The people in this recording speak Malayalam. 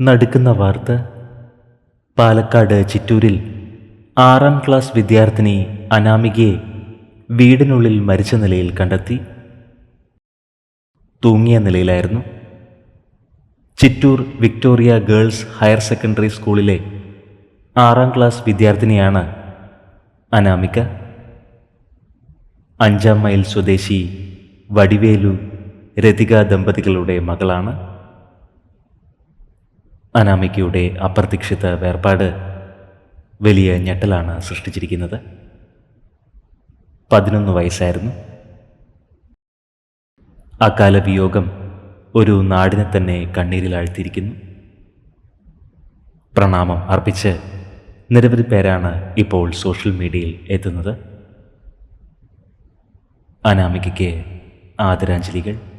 നടുക്കുന്ന വാർത്ത. പാലക്കാട് ചിറ്റൂരിൽ ആറാം ക്ലാസ് വിദ്യാർത്ഥിനി അനാമികയെ വീടിനുള്ളിൽ മരിച്ച നിലയിൽ കണ്ടെത്തി. തൂങ്ങിയ നിലയിലായിരുന്നു. Chittur Victoria girls higher secondary സ്കൂളിലെ ആറാം ക്ലാസ് വിദ്യാർത്ഥിനിയാണ് അനാമിക. അഞ്ചാം മൈൽ സ്വദേശി വടിവേലു രതിക ദമ്പതികളുടെ മകളാണ്. അനാമികയുടെ അപ്രതീക്ഷിത വേർപാട് വലിയ ഞെട്ടലാണ് സൃഷ്ടിച്ചിരിക്കുന്നത്. പതിനൊന്ന് വയസ്സായിരുന്നു. അകാല വിയോഗം ഒരു നാടിനെ തന്നെ കണ്ണീരിലാഴ്ത്തിയിരിക്കുന്നു പ്രണാമം അർപ്പിച്ച് നിരവധി പേരാണ് ഇപ്പോൾ സോഷ്യൽ മീഡിയയിൽ എത്തുന്നത്. അനാമികയ്ക്ക് ആദരാഞ്ജലികൾ.